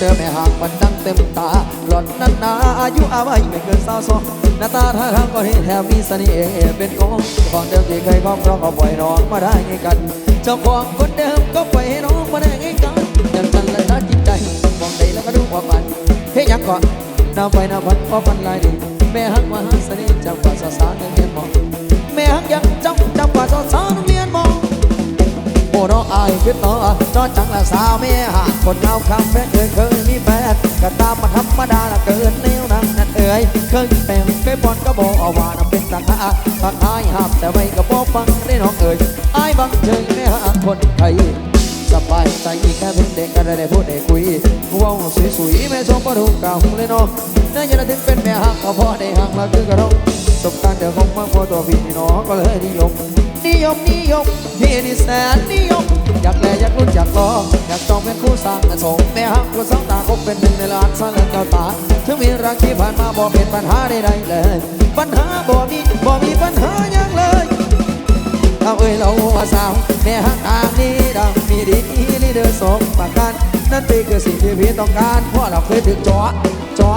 เจอแม่ห่างมันดังเต็มตา หล่อนนั้นนาอายุอาวัยไม่เกินสาวสองหน้าตาท่าทางก็เห็นแถมมีเสน่ห์เป็นของของเดิมที่เคยครอบครองก็ปล่อยน้องมาได้ไงกัน เจ้าของคนเดิมก็ปล่อยให้น้องมาได้ไงกันยังจันและทัดจิตใจมองใดแล้วก็ดูว่ามันเฮ้ยยังก่อนน้ำไฟน้ำพันพอพันลายดีแม่หักมาหาเสน่ห์จังกว่าสาวสาวเมียนมองแม่หักยัง โอ้น้องอายคือต่อจอจังละสาวแม่หาคนเอาคำแฟนเคยเคยมีแฟนก็ตามมาธรรมดาละเกินแนวนั้นนั่นเอ่ยเคยแปลงเคยบอลก็บอกเอาว่าน่ะเป็นตาขาตาขายหับแต่ไม่ก็บอกฟังได้น้องเอ่ยอายบังเจอแม่หาคนไทยสบายใจแค่เพิ่งเด็กก็ได้พูดได้คุยว้าวสวยๆแม่ชมก็ถูกกล่าวเลยเนาะน่าจะถึงเป็นแม่หักก็พอได้หักมาคือกระรองสบการณ์เดี๋ยวคงมาพอตัวพี่น้องก็เลยนิยม ยมนิยมพี่นี่แสนนิยม อยากแลอยากรุ่นอยากลองอยากจองเป็นคู่สร้างสมแม่ฮักกูสองตาคบเป็นหนึ่งในล้านสร้างเจ้าตาถึงมีรักที่ผ่านมาบ่เป็นปัญหาใดๆเลย ปัญหาบ่มีบ่มีปัญหาหยังเลยเอาเอ้ยเราว่าสาวแม่ฮักทางนี้ดังมีดีนี่เดินสมประกันนั่นเป็นคือสิ่งที่พี่ต้องการเพราะเราเคยถึงจอจอ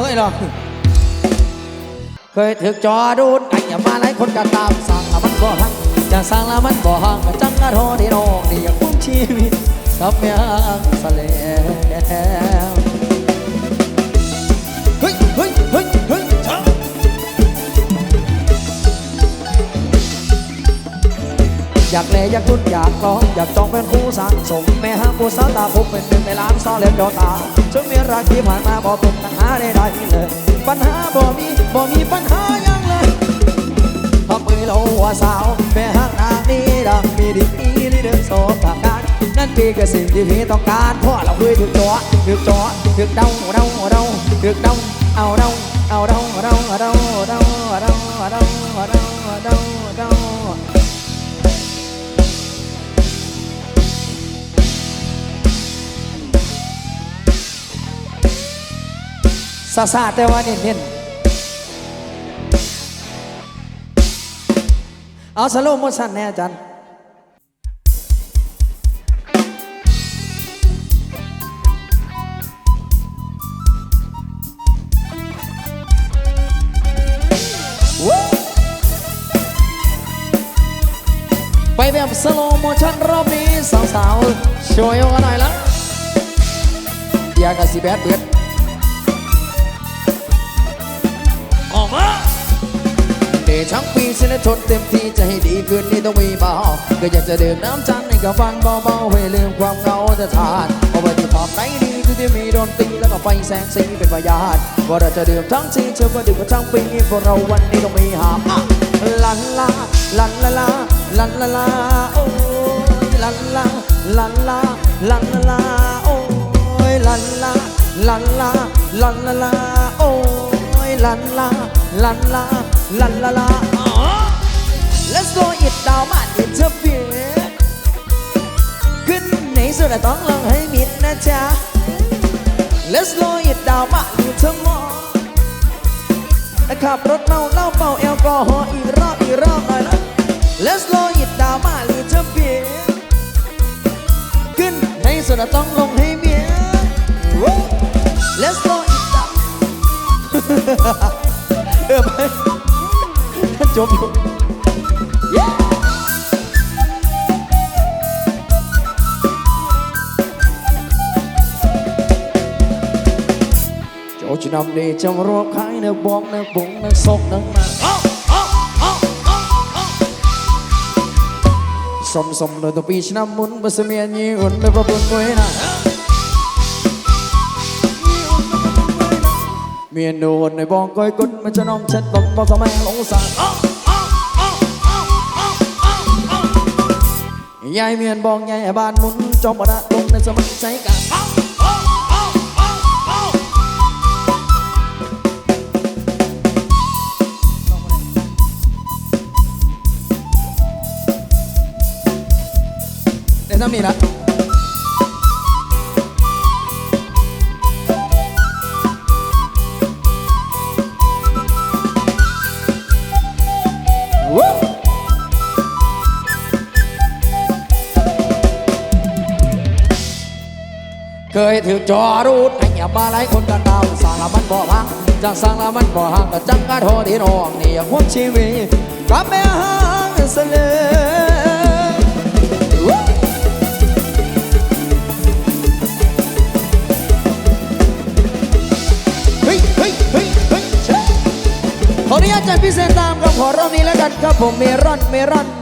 กให้หรอกเคยถึกจอดูดไอ้อย่ามาหลายคนก็ตามสั่งละมันบ่หังจะสั่งละมันบ่หังก็จังกะโทษที่น้องนี่ยังคุ้มชีวิตกับเมียสะแล้ว อยากแลอยากรุ่นอยากลอง อยากจองเป็นคู่สังสมแม่ห้ามผู้สาวตาคบเป็นหนึ่งในล้านซ้อเล็บดอตาจนมีรักที่ผ่านมาบ่เป็นปัญหาใดๆเลย ปัญหาบ่มีบ่มีปัญหายังเลยทำมือเราว่าสาวแม่ห้างนางนี้ดังมีดีนี่เดินโซทางการนั่นคือคือสิ่งที่พี่ต้องการเพราะเราเคยถึกจ่อถึกจ่อถึกเดาเดาเดาถึกเดาเอาเดาเอาเดาเดาเดาเดาเดาเดาเดาเดา ซาซาแต่ว่าเน้นๆเอาสโลโมชันแน่อาจารย์ไปแบบสโลโมชันรอบนี้สาวๆช่วยกันหน่อยละอยากกับสีแบดเบิด เดทั้งปีสินะทนเต็มที่จะให้ดีขึ้นนี่ต้องมีเบาก็อยากจะดื่มน้ำจันให้กับฟังเบาๆให้ลืมความเหงาจะทานเอาไว้ที่ขอบไหนดีที่ที่มีดนตรีแล้วก็ไฟแสงสีเป็นพยานว่าเราจะดื่มทั้งทีเชื่อว่าดื่มกันทั้งปีเพวกเราวันนี้ต้องมีหามอะลันลาลันลาลาลันลาลาโอ้ยลันลาลันลาลันลาลาโอ้ยลันลาลันลาลันลาลาโอ้ยลันลา ลันลาลันลาลาอ๋อ Let's go it down มา it's a beat ขึ้นในสุดต้องลองให้มิดนะจ๊ะ Let's go it down มาอยู่ทั้งหมดขับรถเมาเหล้าเป่าแอลกอฮอล์อีกรอบอีกรอบหน่อยนะ Let's go it down มา it's a beat ขึ้นในสุดต้องลงให้เมีย Let's go it down ดิมไหมจบอยู่ចូលឆ្នាំនេះចាំរកខៃនៅបងនៅពងនៅសុកនៅណាសុំសុំនៅទៅពីឆ្នាំមុនបើសិនមានញីអូននៅប្រពន្ធមួយណា เมียนยีอุ่นไม่ประบุนไว้นะเมียนโดนในบอกก้อยกุดมันจะน้องเช็ดตกบอกสมัยหลงสารยายเมียนบอกยายบ้านมุนจอมบดาตกในสมัยใจกันได้ซ้ำนี่ละ เคยถือจอรูดให้อย่ามาหลายคนกันดาวสั่งละมันบ่พังจากสั่งละมันบ่ห่างก็จังกะโทษที่น้องนี่อย่าควบชีวิตกับแม่ห่างเสลขออนุญาตจัดพิเศษตามกับขอรอบนี้แล้วกันครับผมเมรอนเมรอน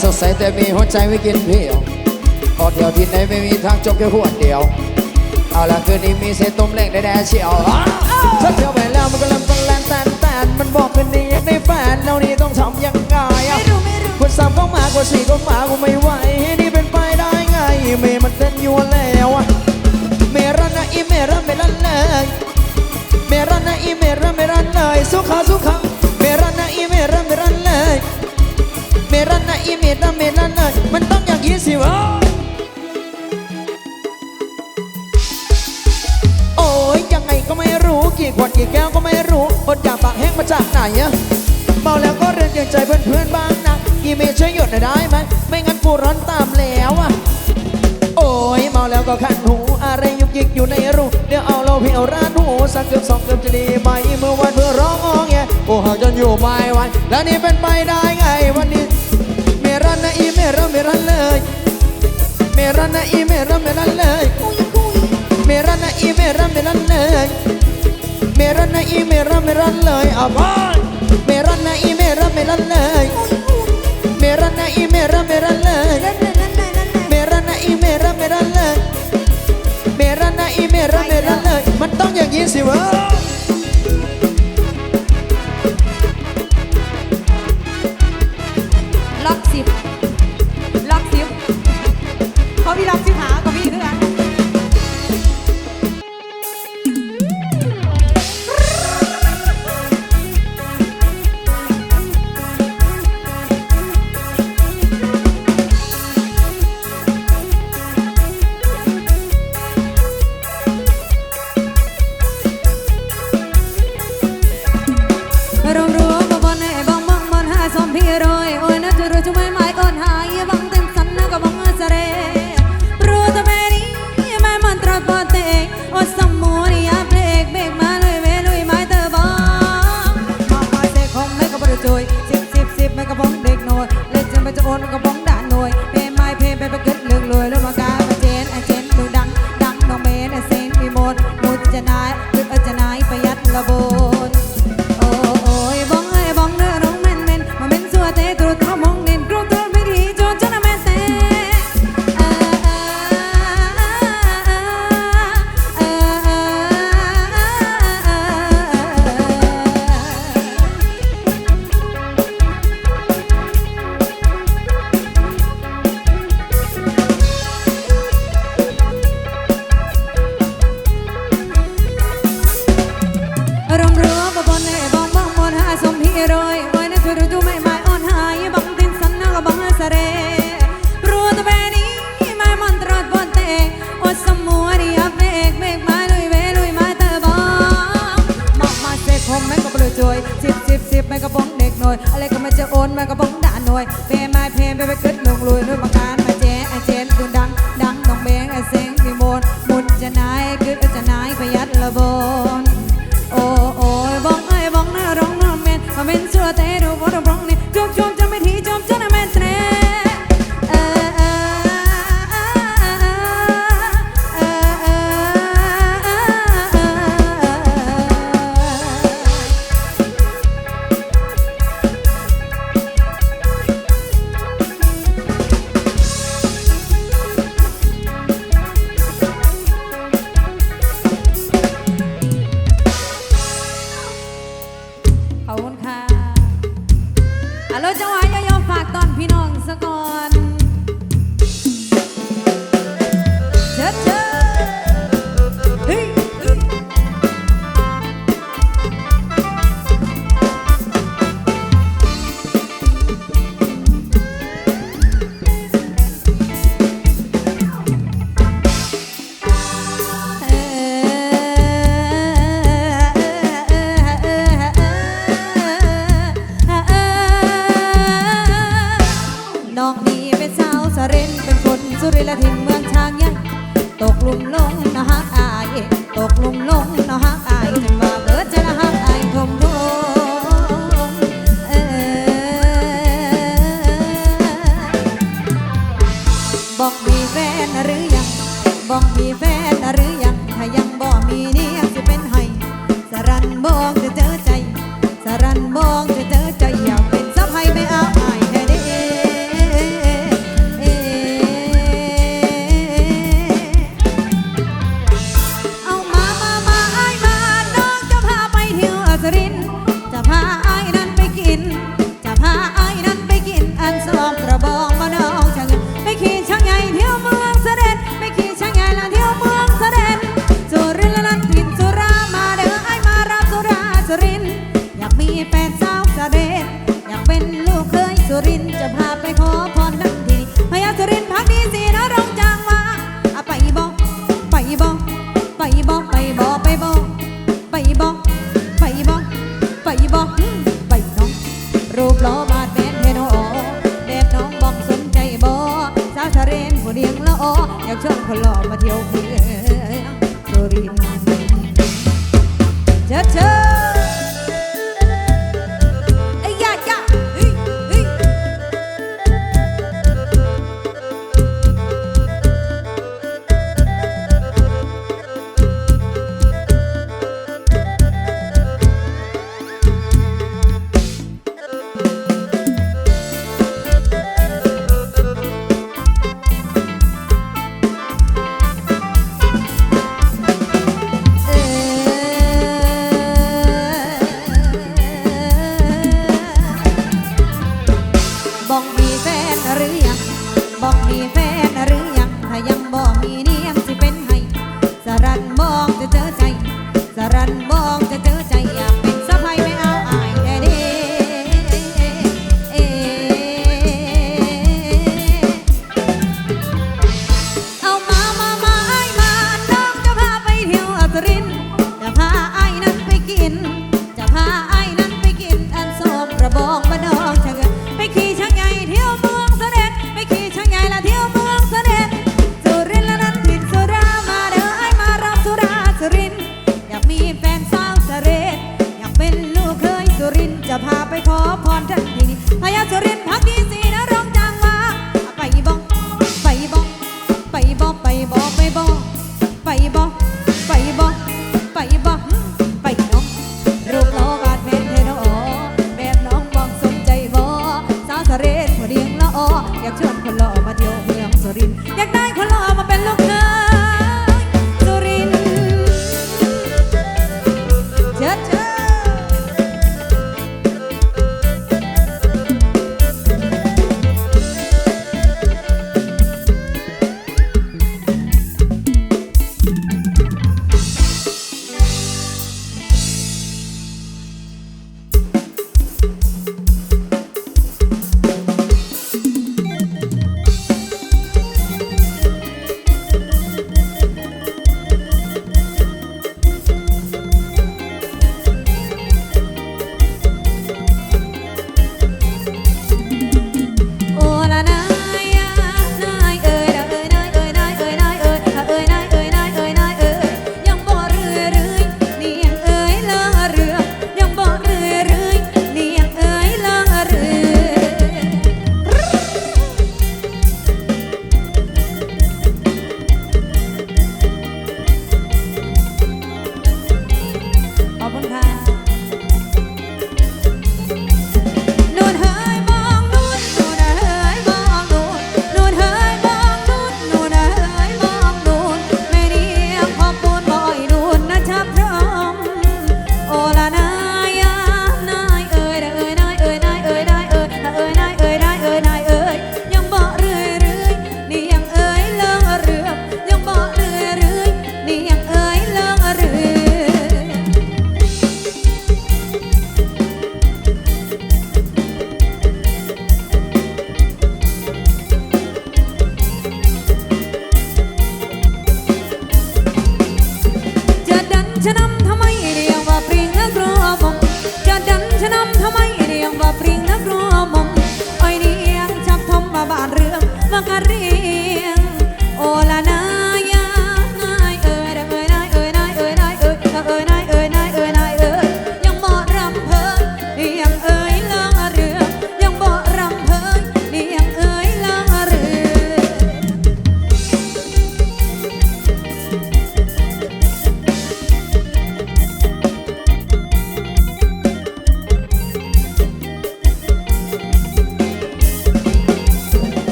สดใสแต่มีหัวใจไว้กินเพียวพอเที่ยวที่ไหนไม่มีทางจบแค่หัวเดียว เอาละคืนนี้มีเศษต้มเล็กแด่ๆเชียวถ้าเที่ยวไปแล้วมันก็เริ่มต้นแลนแตนแตนมันบอกคืนนี้อยากได้แฟนแล้วนี่ต้องทำยังไงอะไม่รู้ไม่รู้คนสามก็มากว่าสี่ก็มากูไม่ไหวนี่เป็นไปได้ไงเมย์มันเต้นอยู่แล้วเมรันนะอีเมรันเมรันเลยเมรันนะอีเมรันเมรันเลยสุขาสุขา นนะเมรันเมรันเลยมันต้องอย่างนี้สิวะโอ้ยยังไงก็ไม่รู้กี่ขวดกี่แก้วก็ไม่รู้คนอยากปากแห้งมาจากไหนอะเมาแล้วก็เรียนเกรงใจเพื่อนๆบ้างนะอีเมย์ช่วยหยดหน่อยได้ไหมไม่งั้นกูร้อนตามแล้วอะโอ้ยเมาแล้วก็ขันหูอะไรยุกยิกอยู่ในรูเดี๋ยวเอาเราเพียวร้านหูสักเกือบสองเกือบจะดีไหมเมื่อวันเพื่อร้องอ้องแงโอ้หากจนอยู่ไม่ไหวแล้วนี่เป็นไปได้ไงวันนี้ รันนะอีเมรันเมรันเลยเมรันนะอีเมรันเมรันเลยเมรันนะอีเมรันเมรันเลยเมรันนะอีเมรันเมรันเลยอะบอยเมรันนะอีเมรันเมรันเลยเมรันนะอีเมรันเมรันเลยเมรันนะอีเมรันเมรันเลยเมรันนะอีเมรันเมรันเลยมันต้องอย่างนี้สิวะ นไปจะโอนก็บ้องด่านหน่วยเพย์ไม้เพย์ไปไประเก น่อยอะไรก็มันจะโอนมันก็บ้องด่าหน่อยเพย์มาเพย์ไปไปขึ้นลงลุยนุ่ม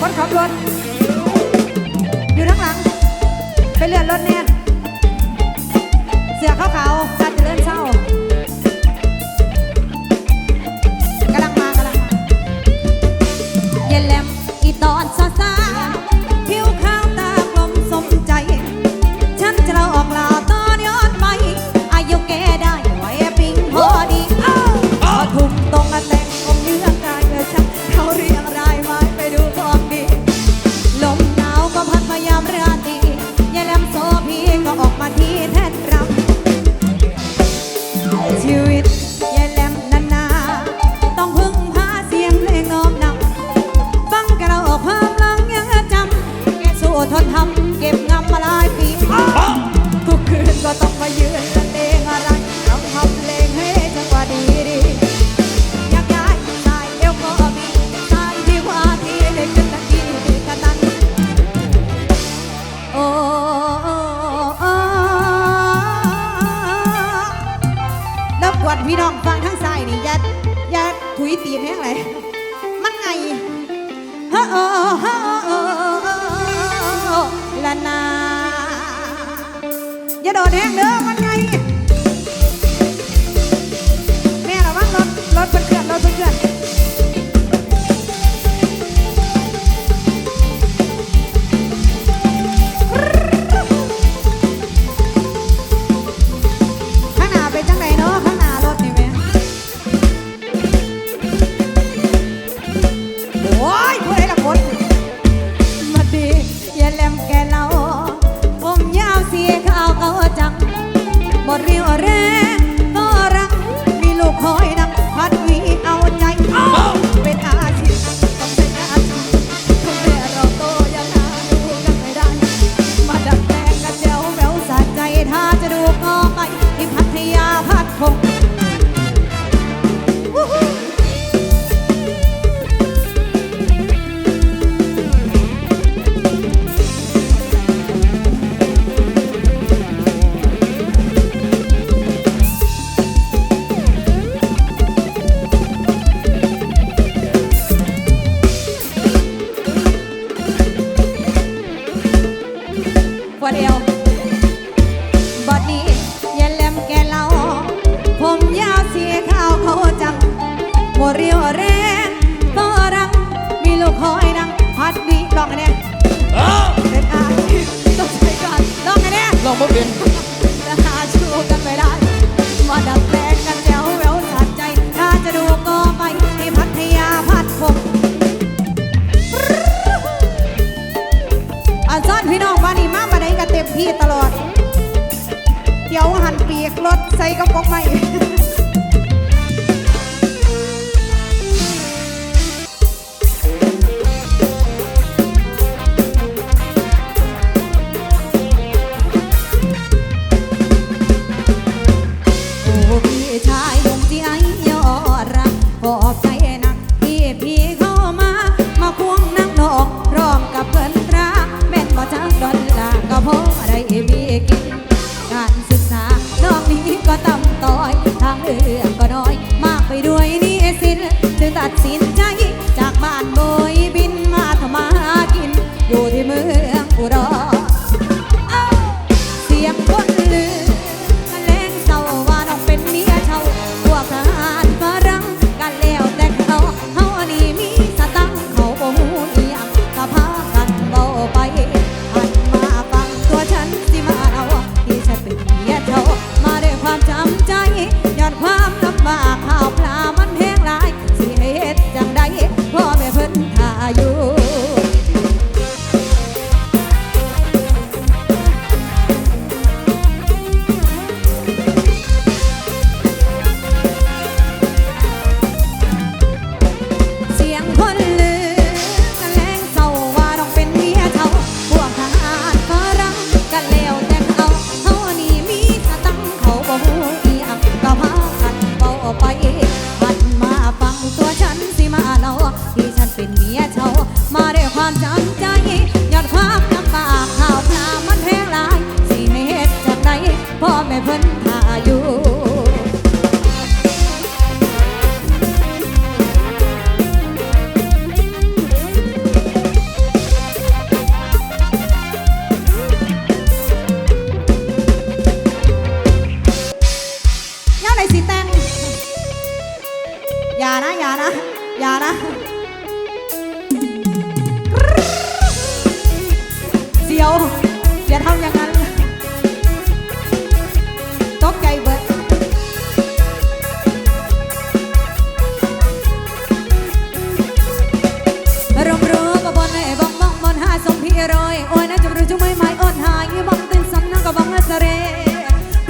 คนขับรถ อยู่ทั้งหลัง ไปเลื่อนรถแน่เสือขาวๆจัดเลื่อนช่อง เรีอวแร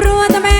รัวตะแม่